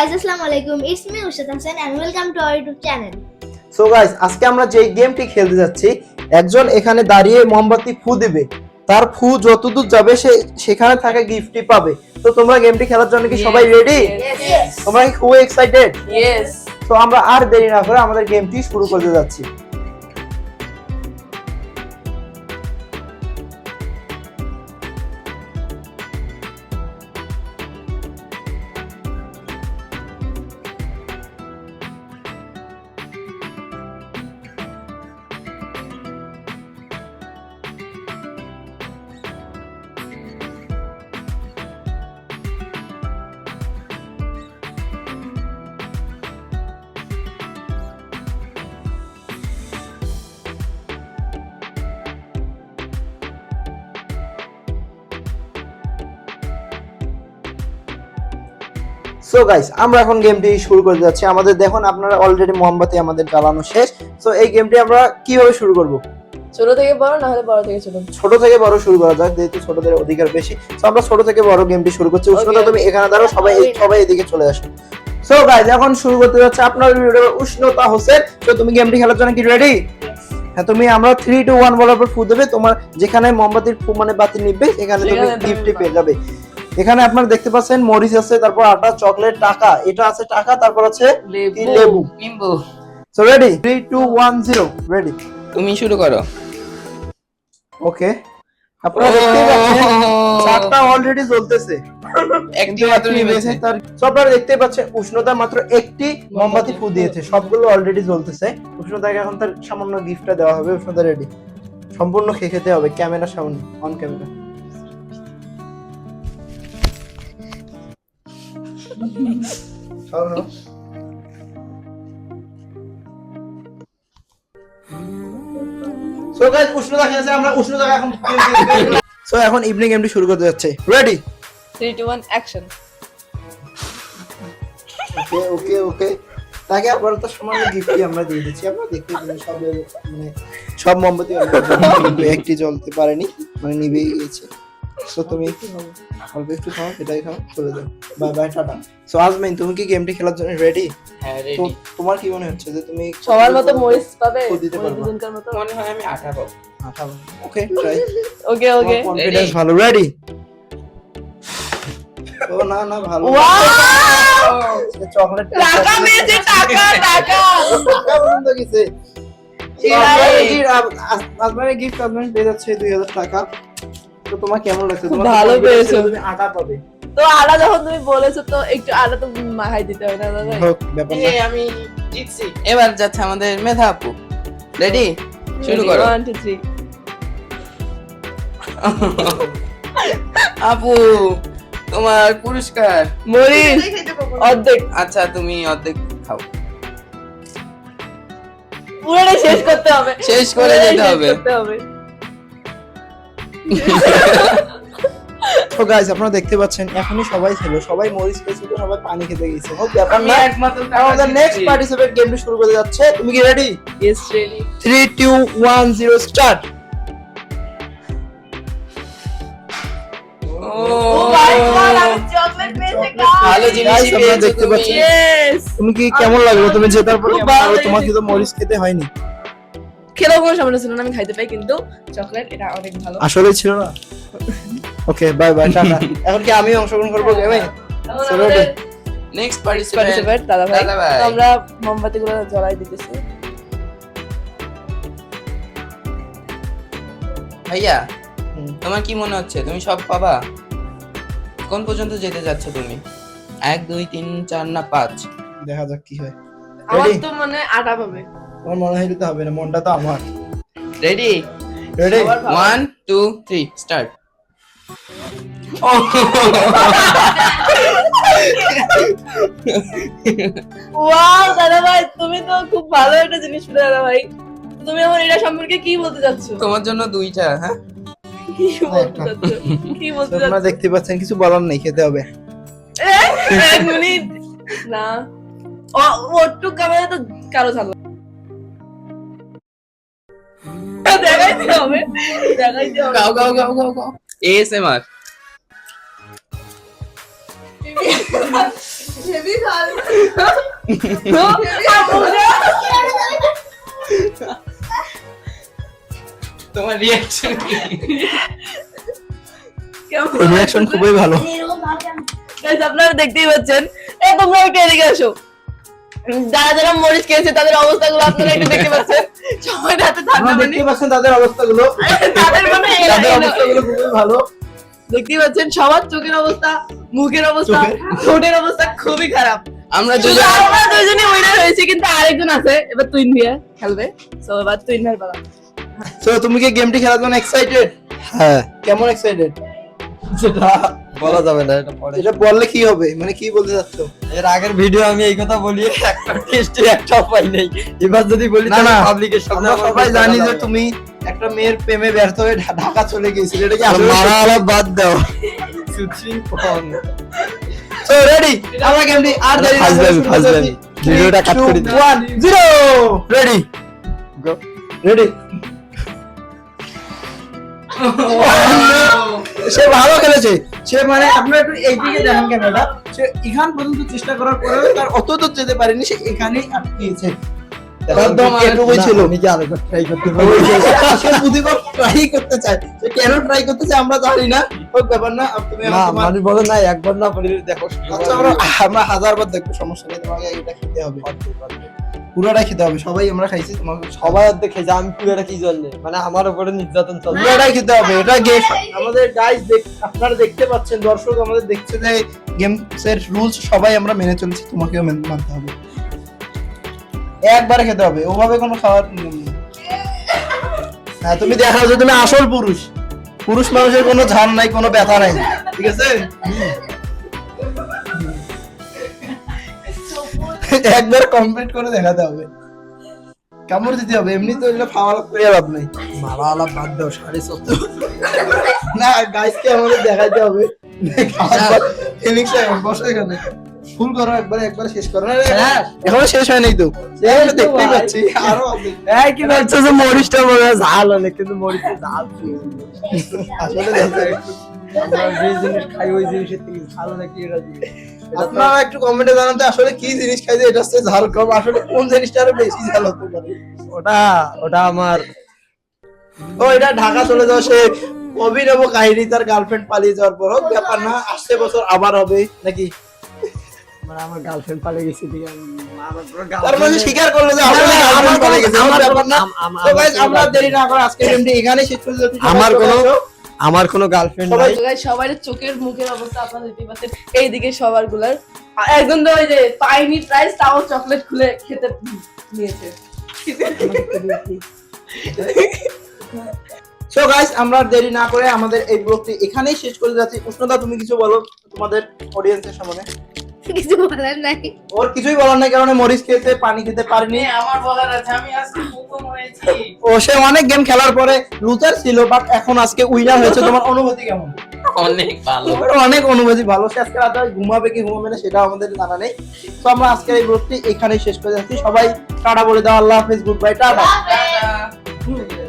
guys, Assalamu alaikum. It's me Ushad Hassan and welcome to our YouTube channel. So guys আজকে আমরা যে গেমটি খেলতে যাচ্ছি একজন এখানে দাঁড়িয়ে মোমবাতি ফু দিবে। তার ফু যতদূর যাবে সে সেখানে থাকা গিফটটি পাবে। তো তোমরা গেমটি খেলার জন্য কি সবাই রেডি Yes. তোমরা কি খুব এক্সাইটেড ইয়েস তো আমরা আর দেরি না করে আমাদের গেমটি শুরু করতে যাচ্ছি। সো গাইস আমরা এখন গেমটি শুরু করতে যাচ্ছি। আমাদের দেখুন আপনারা অলরেডি মোমবাতি আমাদের জ্বালানো শেষ। সো এই গেমটি আমরা কীভাবে শুরু করব? ছোট থেকে বড় না হলে বড় থেকে ছোট? ছোট থেকে বড় শুরু করা যাক যেহেতু ছোটদের অধিকার বেশি। তো আমরা ছোট থেকে বড় গেমটি শুরু করছি। উষ্ণতা. তুমি এখানে দাঁড়াও সবাই সবাই এদিকে চলে আসো। সো গাইস এখন শুরু করতে যাচ্ছে আপনার ভিডিও উষ্ণতা হোসেন তো তুমি গেমটি খেলার জন্য কি রেডি হ্যাঁ তুমি আমরা থ্রি টু ওয়ান বলার পর ফু দেবে। তোমার যেখানে মোমবাতির মানে বাতি নিবে সেখানে তুমি গিফটটি পেয়ে যাবে। এখানে আপনারা দেখতে পাচ্ছেন মরিচ আছে তারপর আটা চকলেট টাকা। এটা আছে টাকা তারপর আছে কি? লেবু। নিম্বু। So ready three two one zero ready তুমি শুরু করো। ওকে আপনারা দেখতেই পাচ্ছেন চারটা অলরেডি জ্বলতেছে। একটি মাত্র নিবেছে নিভেছে, তার সো আপনারা দেখতেই পাচ্ছেন উষ্ণতা মাত্র একটি মোমবাতি ফু দিয়েছে। সবগুলো অলরেডি জ্বলতেছে। উষ্ণতাকে এখন তার সামান্য গিফটটা দেওয়া হবে উষ্ণতা রেডি সম্পূর্ণ খেয়ে খেতে হবে ক্যামেরার সামনে অন ক্যামেরা আমরা উষ্ণতা এখন সো এখন ইভিনিং গেমটি শুরু করতে যাচ্ছে। Ready three two one action okay okay okay তাকে আবার তো গিফটই আমরা দিয়ে দিচ্ছি। আমরা দেখতে সব মানে সব মোমবাতি একটি জ্বলতে পারেনি মানে নিভে গিয়েছে। সো তুমি অল্প একটু খাও এটাই খাও চলে যাও। Bye bye tata. So Azmin তুমি কি গেমটি খেলার জন্য রেডি হ্যাঁ রেডি তোমার কি মনে হচ্ছে যে তুমি সবার মতো মরিচ পাবে? ও দিতে মতো? মনে হয় আমি আটা পাবো। Okay try okay okay confidence ভালো রেডি ও না না ভালো। চকলেট টাকা পেয়েছে টাকা টাকা। টাকা পর্যন্ত গেছে. আপনার গিফট আপনার পেয়ে যাচ্ছে দুই হাজার টাকা। তো তোমার কেমন লাগছে? তোমার ভালো পেয়েছ। তুমি আটা পাবে। তো আটা যখন তুমি বলেছ তো একটু আটা তো মাখাই দিতে হবে না দাদা হোক ব্যাপার না। আমি জিতছি এবার যাচ্ছে আমাদের মেধা আপু। রেডি শুরু করো। ওয়ান টু থ্রি আপু তোমার পুরস্কার। মরিচ অর্ধেক। আচ্ছা তুমি অর্ধেক খাও। পুরোটা শেষ করতে হবে। শেষ করে যেতে হবে। তো গাইস আপনারা দেখতে পাচ্ছেন এখনই সবাই ছিল সবাই মরিচ খেয়েছে তো সবাই পানি খেতে গেছে। হোক ব্যাপার না। আমাদের নেক্সট পার্টিসিপেট গেমটি শুরু করতে যাচ্ছে। তুমি কি ready yes ready three two one zero start তুমি। কি কেমন লাগল? তুমি জেতার পর তোমার কেমন ভালো লাগল? তোমাকে তো। মরিচ খেতে হয়নি। খেলেও কোনো সমস্যা ছিল না আমি খাইতে পাই কিন্তু চকলেট এটা অনেক ভালো। আসলে ছিল না? Okay bye bye tata. এখন কি আমি অংশগ্রহণ করব? গেমে নেক্সট participant দাদা ভাই। তো আমরা মোমবাতি গুলো জ্বলাই দিতেছি। ভাইয়া তোমার কি মনে হচ্ছে? তুমি সব পাবা? কোন পর্যন্ত যেতে যাচ্ছ তুমি? এক দুই তিন চার না পাঁচ? দেখা যাক কি হয়। আমার তো মানে আটা পাবে। তোমার মনে হয় তো হবে না মনটা তো আমার। Ready ready. One two three start wow দাদা ভাই তুমি তো খুব ভালো একটা জিনিস পেলে দাদা ভাই তুমি আমার এটা সম্পর্কে কি বলতে চাচ্ছ? তোমার জন্য দুইটা হ্যাঁ? কি বলতে চাচ্ছ? দেখতে পাচ্ছেন কিছু বলার নেই খেতে হবে। এক মিনিট। না। ও ওটু ক্যামেরা তো কারও চালো দেখাইতে হবে। দেখাইতে হবে। গাও গাও গাও গাও গাও। এএসএমআর হেভি তো তোমার রিয়াকশন কেমন? রিয়াকশন খুবই ভালো। আপনারা দেখতেই পাচ্ছেন। এই তোমরা একটু এদিকে আসো। যারা যারা মরিচ খেয়েছে তাদের অবস্থাগুলো আপনারা একটু দেখতে পাচ্ছেন। সবাই হাতে ঠান্ডা দেখতে পাচ্ছেন তাদের অবস্থাগুলো। তাদের মানে তাদের অবস্থাগুলো খুবই ভালো। দেখতেই পাচ্ছেন সবার চোখের অবস্থা মুখের অবস্থা? ঠোঁটের অবস্থা খুবই খারাপ। আমরা দুজন আমরা দুজনে উইনার হয়েছে কিন্তু আরেকজন আছে এবার তুইন ভাইয়া খেলবে। সো এবার তুইন ভাইয়ের পালা। তো তুমি কি গেমটি খেলার জন্য এক্সাইটেড হ্যাঁ। কেমন এক্সাইটেড সেটা বলা যাবে না এটা পরে এটা বললে কি হবে? মানে কি বলতে চাচ্ছ? এর আগের ভিডিও আমি এই কথা বলি একটা টেস্টে একটাও পাই নাই। এবার যদি বলি না, না। পাবলিকের সামনে সবাই জানি যে তুমি একটা মেয়ের প্রেমে ব্যর্থ হয়ে ঢাকা চলে গিয়েছিলে এটা কি মারা আলাপ বাদ দাও। সুচিং সো রেডি আমরা গেমটি আর দেরি ফাজলামি। ভিডিওটা Three, করে দিই। one, zero! Ready go ready সে ভালো খেলেছে। সে মানে আপনার একটু এইদিকে দেখেন ক্যামেরাটা। সে এখান পর্যন্ত চেষ্টা করার পরেও তার অত দূর যেতে পারেনি সে এখানেই আটকেছে আমরা জানি না। ব্যাপার না তুমি না এখন তোমার মানুষ বলে না একবার না দেখো আচ্ছা আমরা আমরা হাজার বার দেখব সমস্যা নেই তোমাকে এটা খেতে হবে। পুরোটা খেতে হবে সবাই আমরা খাইছি সবাই দেখে যে আমি পুরোটা কি জন্য। মানে আমার উপরে নির্যাতন চলছে। খেতে হবে এটা গেম আমাদের গাইস আপনারা দেখতে পাচ্ছেন, দর্শক আমাদের দেখছে যে রুলস সবাই আমরা মেনে চলছি, তোমাকেও মেনে মানতে হবে। একবারে খেতে হবে, ওভাবে কোনো খাওয়ার নিয়ম নেই। হ্যাঁ তুমি দেখাও যে তুমি আসল পুরুষ। পুরুষ মানুষের কোনো ঝান নাই, কোনো ব্যথা নাই। ঠিক আছে? একবার কমপ্লিট করে দেখাতে হবে। কামড় দিতে হবে এমনি তো এগুলো খাওয়া করে লাভ নাই। মারা আলাপ বাদ দাও সাড়ে সত্তর না গাইসকে আমাদের দেখাইতে হবে। ফিলিংস বসো এখানে। ফুল করো একবার একবার শেষ করো। হ্যাঁ। এখনও শেষ হয় নাই তো দেখতেই পাচ্ছি আরও। এই কি বলছো যে মরিচটা মনে হয় ঝাল অনেক কিন্তু মরিচটা ঝাল। আসলে আমরা যে জিনিস খাই ওই জিনিসের থেকে ঝাল নাকি এটা এটা আপনারা একটু কমেন্টে জানাতে আসলে কি জিনিস খাইছে এটা হচ্ছে ঝাল কম আসলে কোন জিনিসটা আরও বেশি ঝাল হতে পারে? ওটা ওটা আমার ও এটা ঢাকা চলে যাওয়া সে অভিনব কাহিনী তার গার্লফ্রেন্ড পালিয়ে যাওয়ার পর হোক ব্যাপার না আসছে বছর আবার হবে নাকি? মানে আমার গার্লফ্রেন্ড পালিয়ে গেছে তার মানে স্বীকার করল যে আমার গেছে আমার ব্যাপার না। তো আমার দেরি না করে শেষ করে আমার কোনো- আমার কোনো গার্লফ্রেন্ড নাই। সবাই চোখের মুখের অবস্থা আপনারা দেখতে পাচ্ছেন। এইদিকে সবারগুলার একদম তো ওই যে পাইনি প্রাইস তাও চকলেট খুলে খেতে নিয়েছে। সো গাইস আমরা দেরি না করে আমাদের এই ব্লগটি এখানেই শেষ করে যাচ্ছি উষ্ণতা তুমি কিছু বলো তোমাদের অডিয়েন্সের সামনে। কিছু বলার নাই। ওর কিছুই বলার নাই কারণে মরিচ খেতে পানি খেতে পারিনি। আমার বলার আছে আমি আজকে প্রথম হয়েছি ও সে অনেক গেম খেলার পরে লুজার ছিল বাট এখন আজকে উইনার হয়েছে। তোমার অনুভূতি কেমন? অনেক ভালো। অনেক অনুভূতি ভালো। সে আজকে রাতে ঘুমাবে কি ঘুমাবে না সেটা আমাদের জানা নেই। তো আমরা আজকের এই ব্লগটি এখানেই শেষ করে যাচ্ছি সবাই টাটা বলে দাও। আল্লাহ হাফেজ গুড বাই টাটা টাটা।